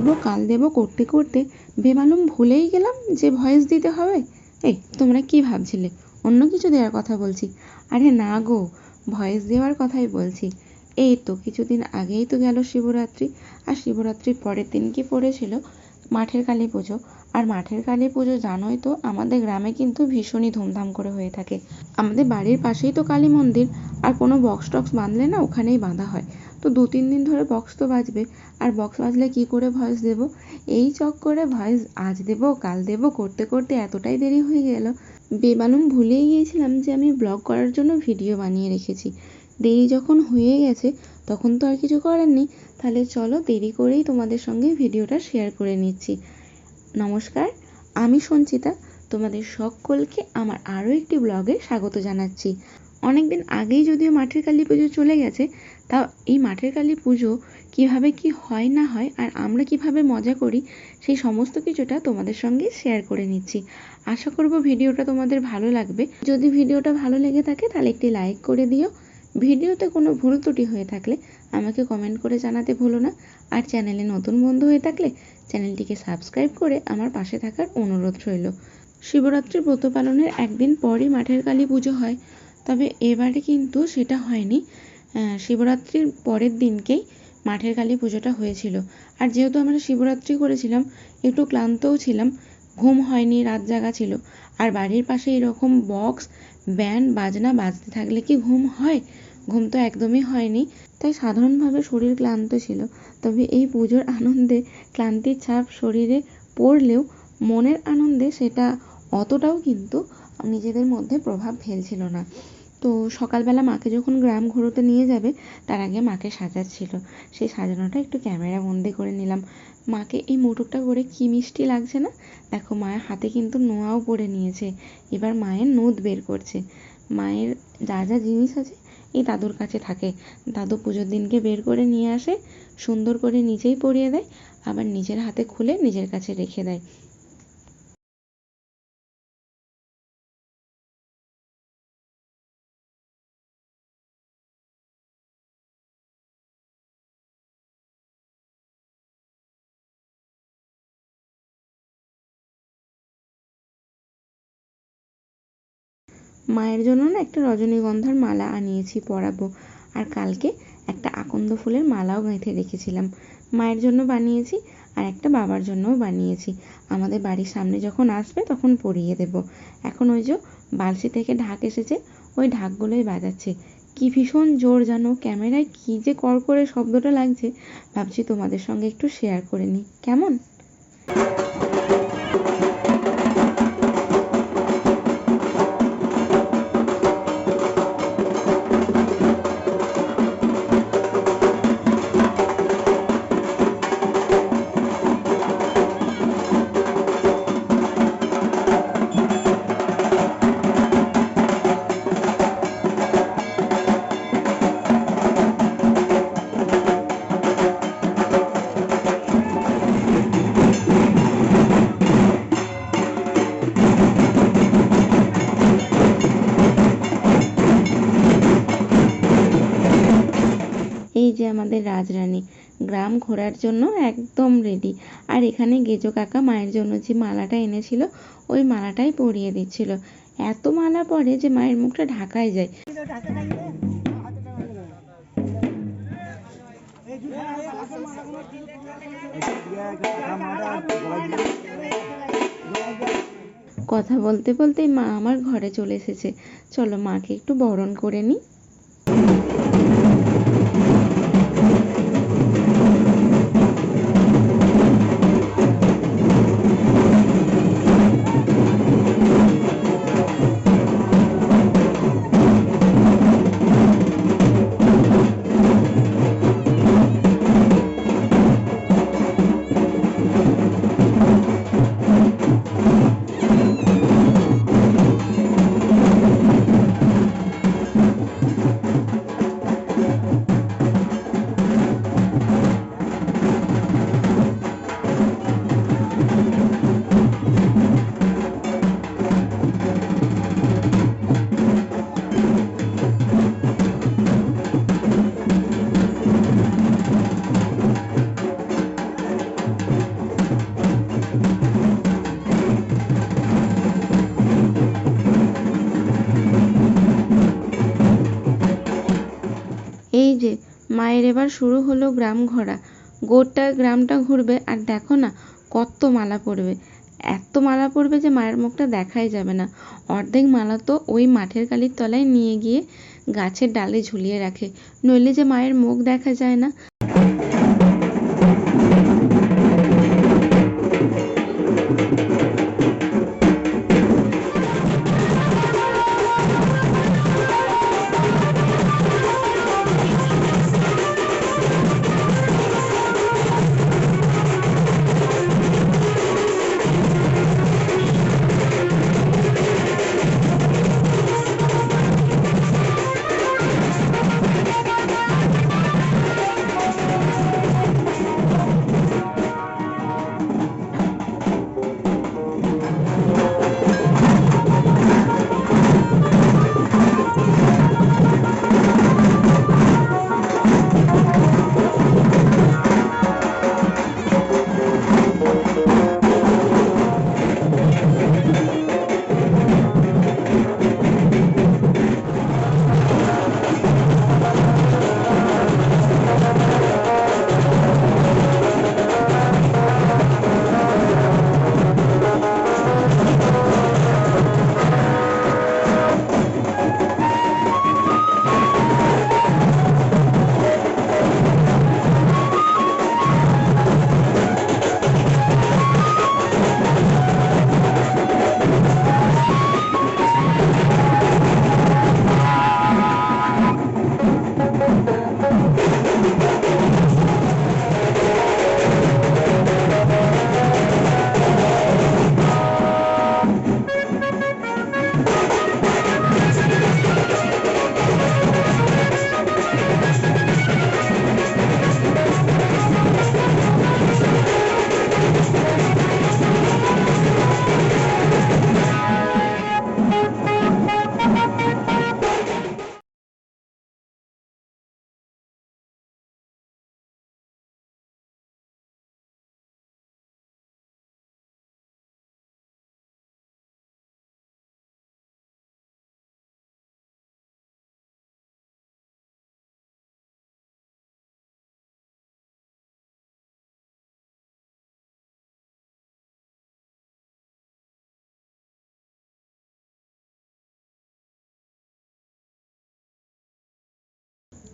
দেবো, কাল দেবো, করতে করতে বেমালুম ভুলেই গেলাম যে ভয়েস দিতে হবে। এই, তোমরা কি ভাবছিলে? অন্য কিছু দেওয়ার কথা বলছি। আরে না গো, ভয়েস দেওয়ার কথাই বলছি। এই তো, কিছুদিন আগেই তো গেল শিবরাত্রি। আর শিবরাত্রির পরের দিন কি পড়েছিল? মাঠের কালী পুজো। আর মাঠের কালী পুজো জানোই তো, আমাদের গ্রামে কিন্তু ভীষণই ধুমধাম করে হয়ে থাকে। আমাদের বাড়ির পাশেই তো কালী মন্দির। আর কোনো বক্স টক্স বাঁধলে না ওখানেই বাঁধা হয়। তো দু তিন দিন ধরে বক্স তো বাজবে। আর বক্স বাজলে কি করে ভয়েস দেবো? এই চক করে ভয়েস আজ দেবো, কাল দেবো, করতে করতে এতটাই দেরি হয়ে গেল। বেমালুম ভুলেই গিয়েছিলাম যে আমি ব্লগ করার জন্য ভিডিও বানিয়ে রেখেছি। দেরি যখন হয়ে গেছে, তখন তো আর কিছু করার নেই। তাহলে চলো দেরি করেই তোমাদের সঙ্গে ভিডিওটা শেয়ার করে নিচ্ছি। নমস্কার, আমি সঞ্চিতা। তোমাদের সকলকে আমার আরও একটি ব্লগে স্বাগত জানাচ্ছি। অনেক দিন আগেই যদিও মাঠের কালী পুজো চলে গেছে, তাও এই মাঠের কালী পুজো কীভাবে কি হয় না হয় আর আমরা কীভাবে মজা করি, সেই সমস্ত কিছুটা তোমাদের সঙ্গে শেয়ার করে নিচ্ছি। আশা করব ভিডিওটা তোমাদের ভালো লাগবে। যদি ভিডিওটা ভালো লেগে থাকে তাহলে একটি লাইক করে দিও। ভিডিওতে কোনো ভুল ত্রুটি হয়ে থাকলে আমাকে কমেন্ট করে জানাতে ভুলো না। আর চ্যানেলে নতুন বন্ধু হয়ে থাকলে চ্যানেলটিকে সাবস্ক্রাইব করে আমার পাশে থাকার অনুরোধ রইল। শিবরাত্রি ব্রত পালনের একদিন পরই মাঠের কালী পুজো হয়। তবে এবারে কিন্তু সেটা হয়নি। শিবরাত্রির পরের দিনকেই মাঠের কালী পুজোটা হয়েছিল। আর যেহেতু আমরা শিবরাত্রি করেছিলাম, একটু ক্লান্তও ছিলাম, ঘুম হয়নি, রাত জাগা ছিল। আর বাড়ির পাশে এরকম বক্স ব্যান্ড বাজনা, বাজতে থাকলে কি ঘুম হয়? ঘুম তো একদমই হয়নি। তাই সাধারণভাবে শরীর ক্লান্ত ছিল। তবে এই পুজোর আনন্দে ক্লান্তির ছাপ শরীরে পড়লেও মনের আনন্দে সেটা অতটাও কিন্তু নিজেদের মধ্যে প্রভাব ফেলছিল না। তো সকালবেলা মাকে যখন গ্রাম ঘোরোতে নিয়ে যাবে, তার আগে মাকে সাজাচ্ছিল। সেই সাজানোটা একটু ক্যামেরা বন্দি করে নিলাম। মাকে এই মুটুকটা করে কী মিষ্টি লাগছে না? দেখো, মায়ের হাতে কিন্তু নোয়াও পরে নিয়েছে। এবার মায়ের নোদ বের করছে। মায়ের যা যা জিনিস আছে, এই দাদুর কাছে থাকে। দাদু পুজোর দিনকে বের করে নিয়ে আসে, সুন্দর করে নিজেই পরিয়ে দেয়, আবার নিজের হাতে খুলে নিজের কাছে রেখে দেয়। মায়ের জন্য না একটা রজনীগন্ধার মালা আনিয়েছি পরাবো। আর কালকে একটা আকন্দ ফুলের মালাও গেঁথে রেখেছিলাম। মায়ের জন্য বানিয়েছি আর একটা বাবার জন্যও বানিয়েছি। আমাদের বাড়ির সামনে যখন আসবে তখন পরিয়ে দেব। এখন ওই যে বালসি থেকে ঢাক এসেছে, ওই ঢাকগুলোই বাজাচ্ছে। কি ভীষণ জোর জানো, ক্যামেরায় কী যে কর করে শব্দটা লাগছে। ভাবছি তোমাদের সঙ্গে একটু শেয়ার করে নিই। কেমন? আমাদের রাজরানী। গ্রাম ঘোরার জন্য একদম রেডি আর এখানে গেজো কাকা মায়ের জন্য যে মালাটা এনেছিল, ওই মালাটাই পরিয়ে দিচ্ছিল। এত মালা পরে যে মায়ের মুখটা ঢাকায় যায়। কথা বলতে বলতে মা আমার ঘরে চলে এসেছে। চলো মাকে একটু বরণ করে নিই। মায়ের এবার শুরু হলো গ্রাম ঘোরা। গোটা গ্রামটা ঘুরবে, আর দেখো না, কত মালা পড়বে। এত মালা পড়বে যে মায়ের মুখটা দেখাই যাবে না। অর্ধেক মালা তো ওই মাঠের কালির তলায় নিয়ে গিয়ে গাছের ডালে ঝুলিয়ে রাখে। নইলে যে মায়ের মুখ দেখা যায় না।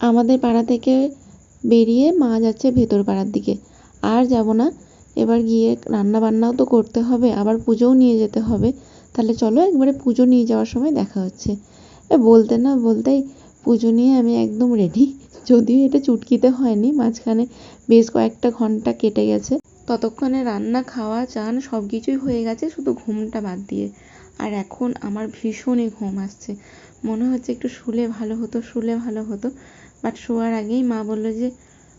আমাদের পাড়া থেকে বেরিয়ে মা যাচ্ছে ভেতর পাড়ার দিকে। আর যাব না। এবার গিয়ে রান্না বান্নাও তো করতে হবে, আবার পুজোও নিয়ে যেতে হবে। তাহলে চলো একবারে পুজো নিয়ে যাওয়ার সময় দেখা হচ্ছে। এ বলতে না বলতেই পুজো নিয়ে আমি একদম রেডি যদিও এটা চুটকিতে হয়নি, মাঝখানে বেশ কয়েকটা ঘণ্টা কেটে গেছে। ততক্ষণে রান্না, খাওয়া, চান সব কিছুই হয়ে গেছে, শুধু ঘুমটা বাদ দিয়ে। আর এখন আমার ভীষণই ঘুম আসছে। মনে হচ্ছে একটু শুলে ভালো হতো, শুলে ভালো হতো। বাট শোয়ার আগেই মা বলল যে,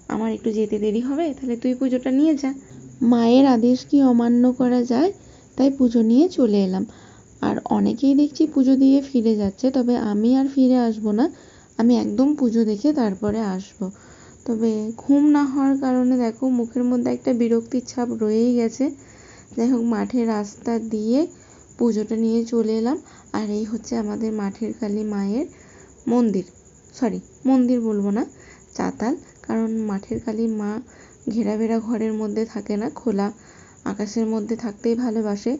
আমার একটু যেতে দেরি হবে, তাহলে তুই পুজোটা নিয়ে যা। মায়ের আদেশ কি অমান্য করা যায়? তাই পুজো নিয়ে চলে এলাম। আর অনেকেই দেখছি পুজো দিয়ে ফিরে যাচ্ছে, তবে আমি আর ফিরে আসব না। আমি একদম পুজো দেখে তারপরে আসব। তবে ঘুম না হওয়ার কারণে দেখো, মুখের মধ্যে একটা বিরক্তির ছাপ রয়েই গেছে। যাই হোক মাঠের রাস্তা দিয়ে পুজোটা নিয়ে চলে এলাম। আর এই হচ্ছে আমাদের মাঠের কালী মায়ের মন্দির। সরি মন্দির বলব না, চাতাল, কারণ মাঠের কালী মা ঘেরা ভেরা ঘরের মধ্যে থাকে না, খোলা আকাশের মধ্যে থাকতেই ভালোবাসে।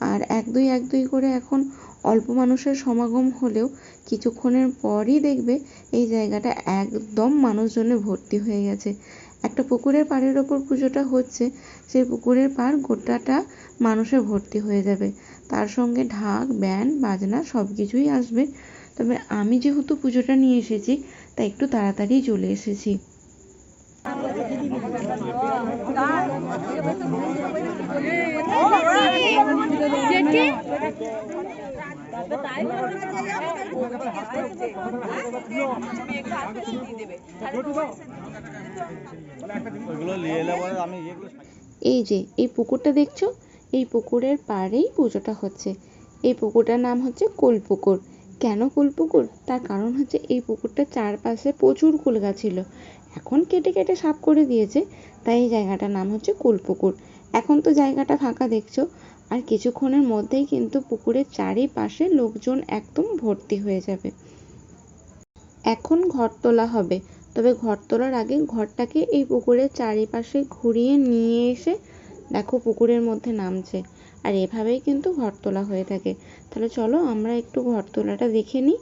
আর এক দুই এক দুই করে এখন অল্প মানুষের সমাগম হলেও কিছুক্ষণের পরই দেখবে এই জায়গাটা একদম মানুষজনে ভর্তি হয়ে গেছে। একটা পুকুরের পাড়ের ওপর পুজোটা হচ্ছে, সেই পুকুরের পাড় গোটাটা মানুষে ভর্তি হয়ে যাবে। তার সঙ্গে ঢাক, ব্যান্ড, বাজনা সব কিছুই আসবে। তবে আমি যেহেতু পুজোটা নিয়ে এসেছি, তাই একটু তাড়াতাড়ি চলে এসেছি। এই যে, এই পুকুরটা দেখছ? এই পুকুরের পাড়েই পুজোটা হচ্ছে। এই পুকুরটার নাম হচ্ছে কুলপুকুর। কেন কুলপুকুর তার কারণ হচ্ছে এই পুকুরটার চারপাশে প্রচুর কুল গাছ ছিল। এখন কেটে কেটে সাফ করে দিয়েছে, তাই এই জায়গাটার নাম হচ্ছে কুলপুকুর এখন তো জায়গাটা ফাঁকা দেখছ। আর কিছুক্ষণের মধ্যেই কিন্তু পুকুরের চারিপাশে লোকজন একদম ভর্তি হয়ে যাবে। এখন ঘর তোলা হবে। তবে ঘর তোলার আগে ঘরটাকে এই পুকুরের চারিপাশে ঘুরিয়ে নিয়ে এসে দেখো পুকুরের মধ্যে নামছে। আর এভাবেই কিন্তু ঘর তোলা হয়ে থাকে। তাহলে চলো আমরা একটু ঘর তোলাটা দেখে নিই।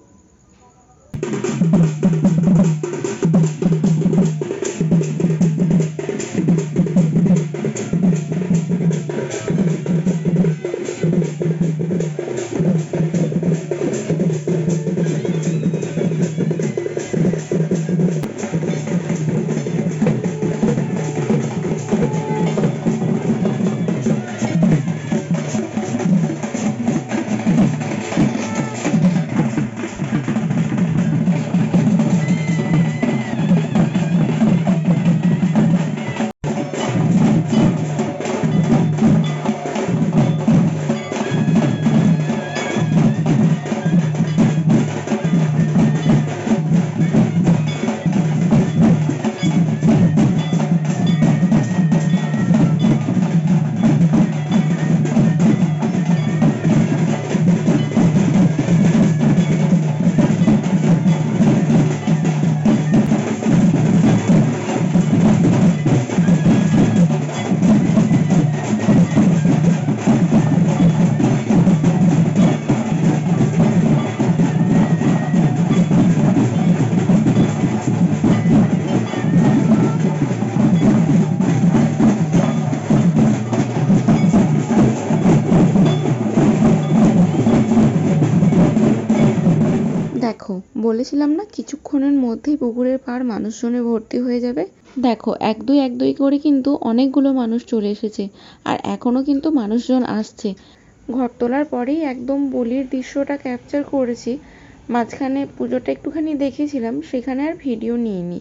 বলেছিলাম না, কিছুক্ষণের মধ্যেই পুকুরের পাড় মানুষজনে ভর্তি হয়ে যাবে? দেখো, এক দুই এক দুই করে কিন্তু অনেকগুলো মানুষ চলে এসেছে, আর এখনও কিন্তু মানুষজন আসছে। ঘর তোলার পরেই একদম বলির দৃশ্যটা ক্যাপচার করেছি। মাঝখানে পুজোটা একটুখানি দেখেছিলাম, সেখানে আর ভিডিও নিইনি।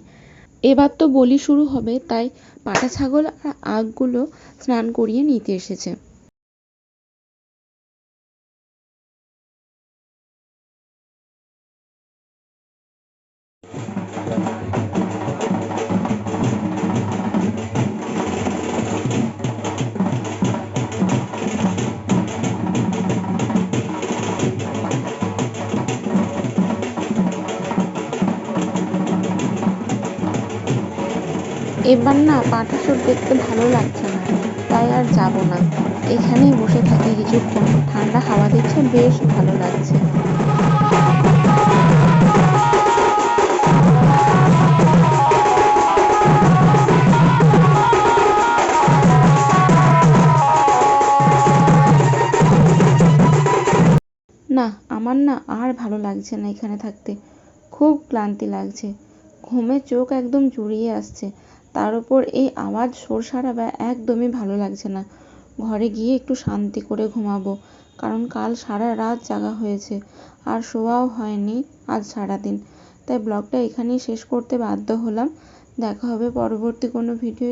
এবার তো বলি শুরু হবে, তাই পাটা ছাগল আর আগগুলো স্নান করিয়ে নিতে এসেছে। এবার না পাঠাসুর দেখতে ভালো লাগছে না, তাই আর যাব না। এখানেই বসে থাকি কিছুক্ষণ, ঠান্ডা হাওয়া দিচ্ছে, বেশ ভালো লাগছে। না, আমার না আর ভালো লাগছে না এখানে থাকতে। খুব ক্লান্তি লাগছে। ঘুমে চোখ একদম জুড়িয়ে আসছে। তার উপর এই আওয়াজ শোর সারাবা একদমই ভালো লাগছে না। ঘরে গিয়ে একটু শান্তি করে ঘুমাবো, কারণ কাল সারা রাত জাগা হয়েছে, আর শোয়াও হয়নি আজ সারাদিন। তাই ব্লগটা এখানেই শেষ করতে বাধ্য হলাম। দেখা হবে পরবর্তী কোনো ভিডিও